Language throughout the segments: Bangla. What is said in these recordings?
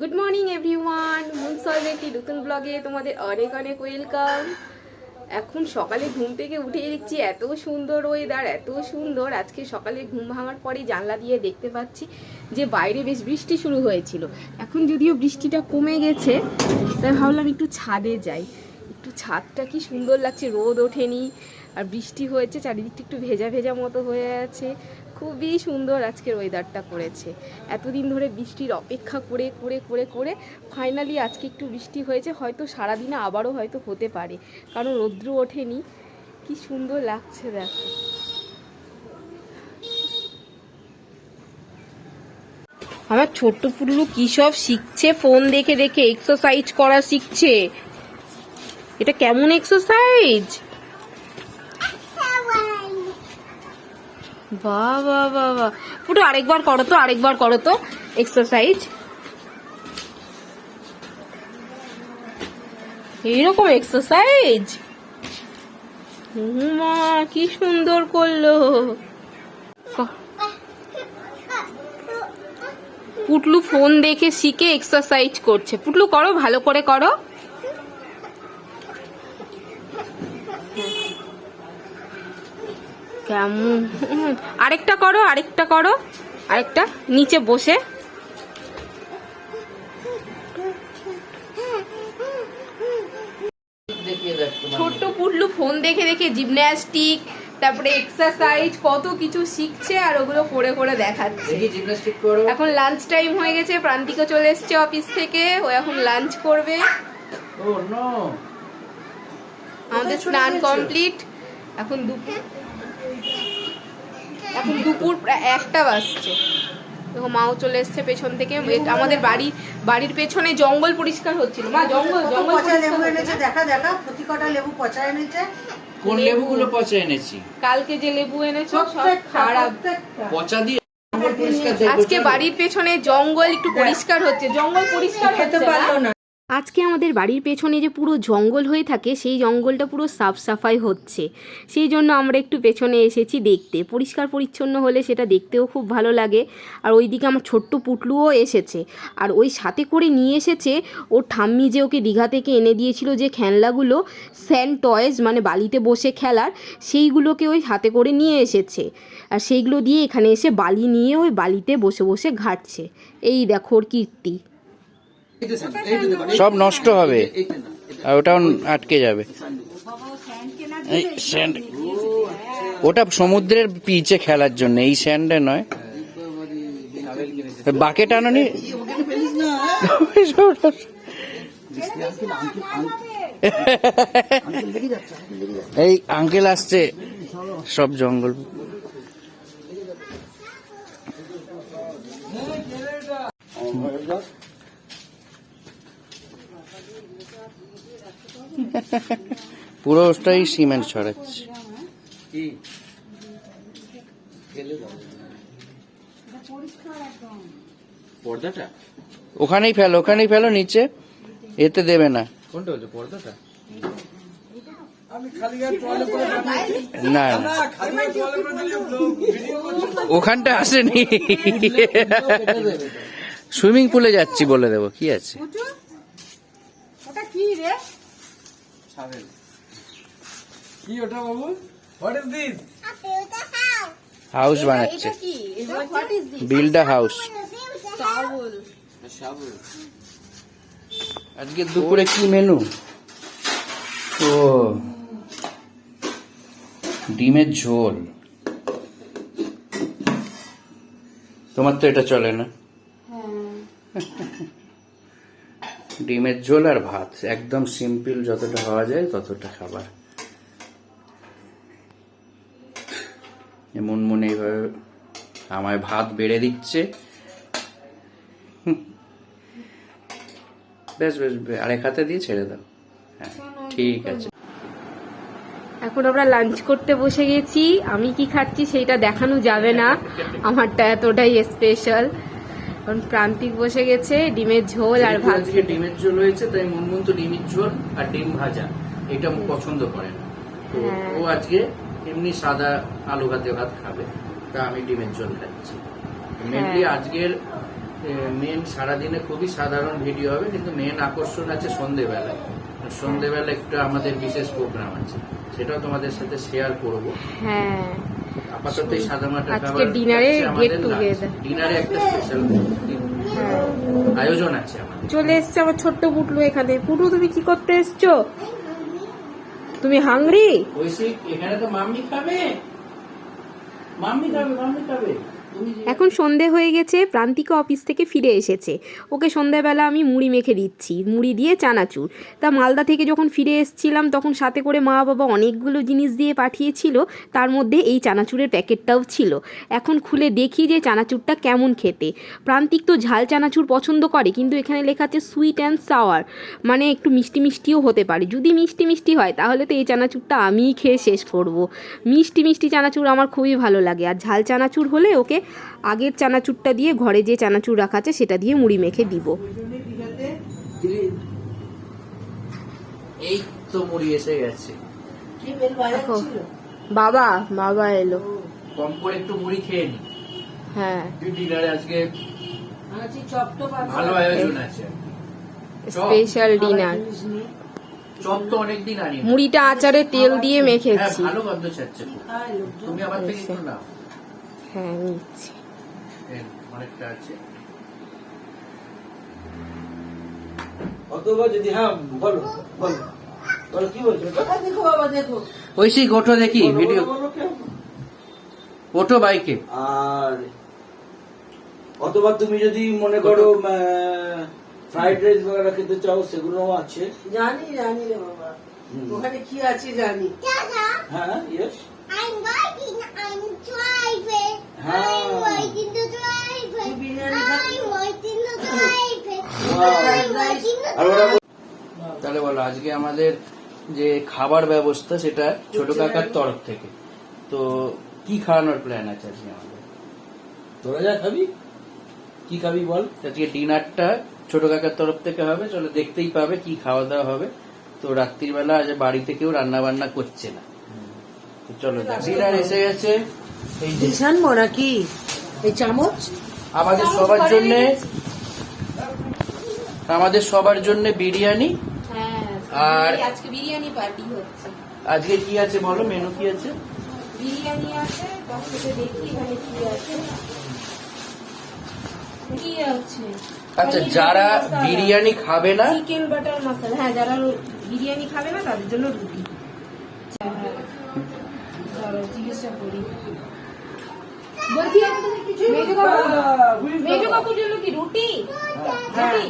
গুড মর্নিং এভরিওয়ান মুন মুনসলের একটি নতুন ব্লগে তোমাদের অনেক অনেক ওয়েলকাম এখন সকালে ঘুম থেকে উঠে দেখছি এত সুন্দর ওয়েদার এত সুন্দর। আজকে সকালে ঘুম ভাঙার পরে জানলা দিয়ে দেখতে পাচ্ছি যে বাইরে বেশ বৃষ্টি শুরু হয়েছিল। এখন যদিও বৃষ্টিটা কমে গেছে, তাই ভাবলাম একটু ছাদে যাই। একটু ছাদটা কি সুন্দর লাগছে, রোদ ওঠেনি, আর বৃষ্টি হয়েছে, চারিদিকটা একটু ভেজা ভেজা মতো হয়ে আছে। খুবই সুন্দর আজকের ওয়েদারটা করেছে। এতদিন ধরে বৃষ্টির অপেক্ষা করে করে করে করে ফাইনালি আজকে একটু বৃষ্টি হয়েছে, হয়তো সারাদিনে আবারও হয়তো হতে পারে। কারণ রৌদ্র ওঠেনি। কি সুন্দর লাগছে দেখো। আমার ছোট্ট পুরুলু কি সব শিখছে? ফোন দেখে দেখে এক্সারসাইজ করা শিখছে। এটা কেমন এক্সারসাইজ বাহ বাহ বাহ বাহ। আরেকবার করো তো, আরেকবার করো তো। এক্সারসাইজ এইরকম এক্সারসাইজ মা কি সুন্দর করল। পুটলু ফোন দেখে শিখে এক্সারসাইজ করছে। পুটলু, করো, ভালো করে করো। কেমন? আরেকটা করো আরেকটা করো আরেকটা নিচে বসে। ছোট্ট পুটলু ফোন দেখে দেখে জিমন্যাস্টিক তারপরে এক্সারসাইজ কত কিছু শিখছে আর ওগুলো করে করে দেখাচ্ছে। এখন লাঞ্চ টাইম হয়ে গেছে প্রান্তিকা চলে এসছে অফিস থেকে ও এখন লাঞ্চ করবে। আমাদের স্নান কমপ্লিট এখন দুপুর এখন দুপুর প্রায় একটা বাজছে। দেখো মাও চলে এসছে পেছন থেকে। আমাদের বাড়ি বাড়ির পেছনে জঙ্গল পরিষ্কার হচ্ছিল। মা জঙ্গল জঙ্গল পচা লেবু এনেছে? দেখা দেখা। প্রতি কটা লেবু পচা এনেছে? কোন লেবুগুলো পচা এনেছি? কালকে যে লেবু এনেছো সব খারাপ। পচা দিয়ে জঙ্গল পরিষ্কার আজকে বাড়ির পেছনে জঙ্গল একটু পরিষ্কার হচ্ছে। জঙ্গল পরিষ্কার খেতে হচ্ছে পারল না। আজকে আমাদের বাড়ির পেছনে যে পুরো জঙ্গল হয়ে থাকে, সেই জঙ্গলটা পুরো সাফ সাফাই হচ্ছে। সেই জন্য আমরা একটু পেছনে এসেছি দেখতে। পরিষ্কার পরিচ্ছন্ন হলে সেটা দেখতেও খুব ভালো লাগে। আর ওইদিকে আমার ছোট্ট পুটলুও এসেছে। আর ওই সাথে করে নিয়ে এসেছে, ওর ঠাম্মি যে ওকে দীঘা থেকে এনে দিয়েছিল যে খেলনাগুলো স্যান্ড টয়েস মানে বালিতে বসে খেলার, সেইগুলোকে ওই হাতে করে নিয়ে এসেছে। আর সেইগুলো দিয়ে এখানে এসে বালি নিয়ে ওই বালিতে বসে বসে ঘাটছে। এই দেখো ওর কীর্তি। সব নষ্ট হবে। আর ওটাও আটকে যাবে। এই স্যান্ড ওটা সমুদ্রের পিচে খেলার জন্য এই স্যান্ডে নয়। বাকেট আনোনি? এই আঙ্কেল আসছে সব জঙ্গল। পুরোটাই সিমেন্ট ছড়াচ্ছে। ওখানেই ফেলো ওখানেই ফেলো নিচে। এতে দেবে না। কোনটা পর্দাটা? না না। ওখানটা আসেনি। সুইমিং পুলে যাচ্ছি বলে দেবো কি আছে? কি ওটা বাবু? হোয়াট ইজ দিস হাউস বানাচ্ছে। Build house. আজকে দুপুরে কি মেনু? ও ডিমের ঝোল। তোমার তো এটা চলে না। ডিমের ঝোল আর ভাত। একদম সিম্পল যতটা হওয়া যায় ততটা খাবার। এমন মনে এইভাবে আমায় ভাত বেড়ে দিচ্ছে। বেশ বেশ, আরেক হাতে দিয়ে ছেড়ে দাও। হ্যাঁ ঠিক আছে। এখন আমরা লাঞ্চ করতে বসে গেছি। আমি কি খাচ্ছি সেইটা দেখানো যাবে না। আমারটা এতটাই স্পেশাল কারণ প্রান্তিক বসে গেছে ডিমের ঝোল আর ভাত ডিমের ঝোল হয়েছে তাই মনমন তো ডিমের ঝোল আর ডিম ভাজা এটা পছন্দ করে না। তো হ্যাঁ। ও আজকে এমনি সাদা আলু ভাতে ভাত খাবে তা আমি ডিমের ঝোল খাচ্ছি। মেনলি আজকের মেন সারাদিনে খুবই সাধারণ ভিডিও হবে কিন্তু মেন আকর্ষণ আছে সন্ধেবেলায়। সন্ধেবেলা একটা আমাদের বিশেষ প্রোগ্রাম আছে সেটাও তোমাদের সাথে শেয়ার করব। হ্যাঁ। আপাতত সাদামাটা আজকে ডিনারে গেট টুগেদার এ একটা স্পেশাল হ্যাঁ। আয়োজন আছে আমাদের। চলে এসছে আমার ছোট্ট পুটলু এখানে। পুটলু তুমি কি করতে এসছো? তুমি হাংরি ঐশিক এখানে তো মাম্মি খাবে। মাম্মি খাবে মাম্মি খাবে। এখন সন্ধে হয়ে গেছে, প্রান্তিকা অফিস থেকে ফিরে এসেছে। ওকে সন্ধ্যাবেলা আমি মুড়ি মেখে দিচ্ছি, মুড়ি দিয়ে চানাচুর। তা মালদা থেকে যখন ফিরে এসেছিলাম, তখন সাথে করে মা বাবা অনেকগুলো জিনিস দিয়ে পাঠিয়েছিল, তার মধ্যে এই চানাচুরের প্যাকেটটাও ছিল। এখন খুলে দেখি যে চানাচুরটা কেমন খেতে। প্রান্তিক তো ঝাল চানাচুর পছন্দ করে, কিন্তু এখানে লেখা আছে সুইট অ্যান্ড সাওয়ার মানে একটু মিষ্টি মিষ্টিও হতে পারে। যদি মিষ্টি মিষ্টি হয়, তাহলে তো এই চানাচুরটা আমিই খেয়ে শেষ করব। মিষ্টি মিষ্টি চানাচুর আমার খুবই ভালো লাগে, আর ঝাল চানাচুর হলে ওকে আগের চানাচুরটা দিয়ে ঘরে যে চানাচুর রাখা আছে সেটা দিয়ে মুড়ি মেখে দিব। এই তো মুড়ি এসে গেছে। কি বেল দেখো বাবা বাবা এলো। কম করে একটু মুড়ি খেয়ে নি। হ্যাঁ। ডিনারে আজকে আছি চপ টপ আছে। ভালো আয়োজন আছে। Special dinner. চপ তো অনেকদিন আনি মুড়িটা আচারে তেল দিয়ে হ্যাঁ মেখেছি। ভালো গন্ধ ছাড়ছে। খুব। খায় লোকজন। তুমি আমার থেকে একটু নাও। হ্যাঁ নিচ্ছি। অনেকটা আছে। অথবা যদি হ্যাঁ বলো বলো। বলো কি বলছো? দেখো বাবা দেখো। ঐশিক ওঠো দেখি ভিডিও। বলো, বলো, কেমন? ওঠো বাইকে। আর অথবা তুমি যদি মনে করো ফ্রাইড রাইস বগেরা খেতে চাও সেগুলোও আছে। জানি জানি রে বাবা। ওখানে কি আছে জানি। হ্যাঁ ইয়েস waiting. তাহলে বলো আজকে আমাদের যে খাবার ব্যবস্থা সেটা ছোট কাকার তরফ থেকে। তো কি খাওয়ানোর প্ল্যান আছে আজকে আমাদের? তোরা যা খাবি কি খাবি বল। আজকে ডিনারটা ছোট কাকার তরফ থেকে হবে চলো দেখতেই পাবে কি খাওয়া দাওয়া হবে। তো রাত্রিবেলা আজ বাড়িতে কেউ রান্না বান্না করছে না। চলো ডিনার এসে গেছে। এই নাকি চামচ? আমাদের সবার জন্য আমাদের সবার জন্য বিরিয়ানি। হ্যাঁ আর- আজকে বিরিয়ানি পার্টি হচ্ছে। আজকে কি আছে বলো? মেনু কি আছে? বিরিয়ানি আছে দেখি এখানে কি আছে। কি আছে? আচ্ছা যারা বিরিয়ানি খাবে না চিকেন বাটার মশলা। হ্যাঁ যারা বিরিয়ানি খাবে না তাদের জন্য রুটি। হ্যাঁ, জিজ্ঞাসা করি। বলছি মেজো কাকু মেজো কাকুর জন্য কি রুটি? রুটি?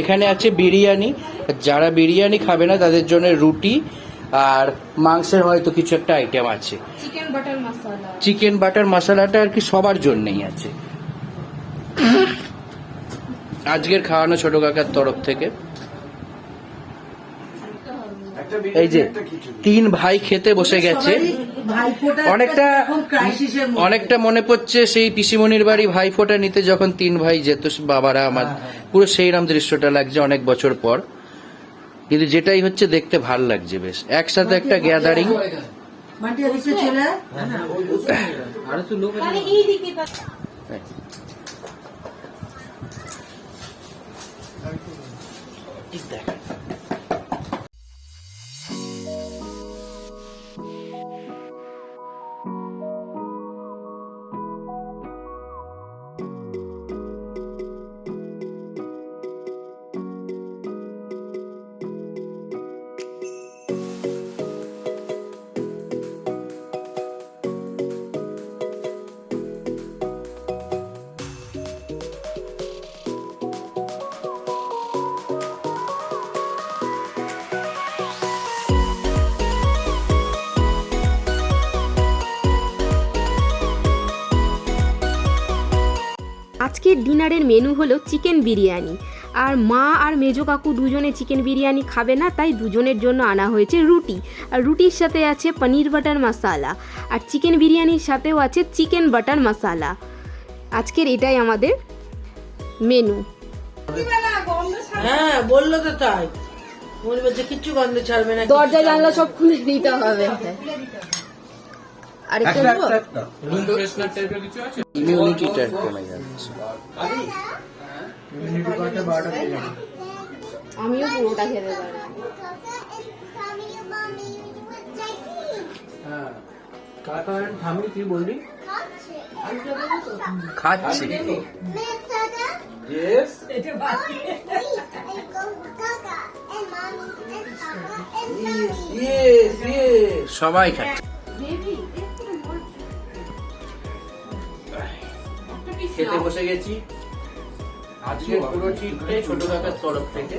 এখানে আছে বিরিয়ানি। যারা বিরিয়ানি খাবে না তাদের জন্য রুটি আর মাংসের হয়তো কিছু একটা আইটেম আছে। Chicken butter masala chicken butter মশলাটা আর কি সবার জন্যই আছে। আজকের খাওয়ানো ছোট কাকার তরফ থেকে। এই যে তিন ভাই খেতে বসে গেছে। অনেকটা এখন ক্রাইসিসের মধ্যে। অনেকটা মনে পড়ছে সেই পিসিমণির বাড়ি ভাইফোঁটা নিতে যখন তিন ভাই যেত বাবারা আমার পুরো সেই সেইরাম দৃশ্যটা লাগছে অনেক বছর পর। কিন্তু যেটাই হচ্ছে দেখতে ভালো লাগছে বেশ। একসাথে একটা গ্যাদারিং মাটি এদিকে আজকের ডিনারের মেনু হলো চিকেন বিরিয়ানি। আর মা আর মেজো কাকু দুজনে চিকেন বিরিয়ানি খাবে না তাই দুজনের জন্য আনা হয়েছে রুটি। আর রুটির সাথে আছে পনির বাটার মশালা। আর চিকেন বিরিয়ানির সাথেও আছে চিকেন বাটার মশালা। আজকের এটাই আমাদের মেনু। হ্যাঁ বলল তো তাই। বলবে যে কিচ্ছু গন্ধ ছাড়বে না দরজা জানলা সব খুলে দিতে হবে। আরেকটা ইমিউনিটিটা কমে যাচ্ছে। আমিও পুরোটা খেতে পারি। checking. খাচ্ছি। Miss Tata, খেতে বসে গেছি। আজকে পুরো ট্রিটটাই ছোট কাকার তরফ থেকে।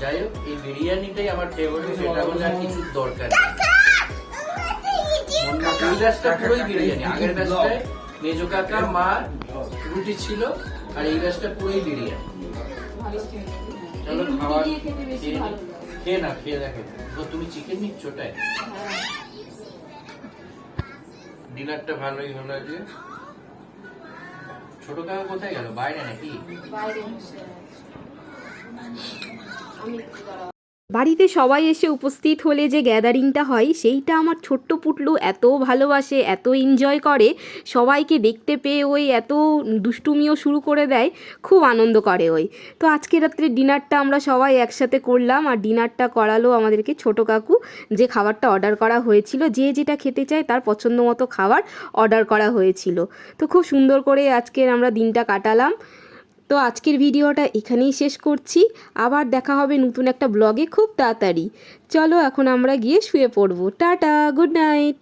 যাই হোক এই বিরিয়ানিটাই আমার ফেভারিট সেটা হলে আর কিছু দরকার নেই। পুরোই বিরিয়ানি। আগের মেজো কাকা মা রুটি ছিল আর এই পুরোই বিরিয়ানি। চলো খাবার খেয়ে না। খেয়ে দেখে। তুমি চিকেন নিচ্ছ ওটাই ডিনারটা ভালোই হলো আজকে। ছোট কাকা কোথায় গেল বাইরে নাকি বাড়িতে সবাই এসে উপস্থিত হলে যে গ্যাদারিংটা হয়, সেইটা আমার ছোট্ট পুটলু এত ভালোবাসে, এত এনজয় করে, সবাইকে দেখতে পেয়ে ওই এত দুষ্টুমিও শুরু করে দেয়, খুব আনন্দ করে ওই। তো আজকে রাত্রে ডিনারটা আমরা সবাই একসাথে করলাম, আর ডিনারটা করালো আমাদেরকে ছোট কাকু, যে খাবারটা অর্ডার করা হয়েছিল, যে যেটা খেতে চায় তার পছন্দ মতো খাবার অর্ডার করা হয়েছিল। তো খুব সুন্দর করে আজকের আমরা দিনটা কাটালাম। তো আজকের ভিডিওটা এখানেই শেষ করছি। আবার দেখা হবে নতুন একটা ব্লগে খুব তাড়াতাড়ি। চলো এখন আমরা গিয়ে শুয়ে পড়ব। Tata, good night.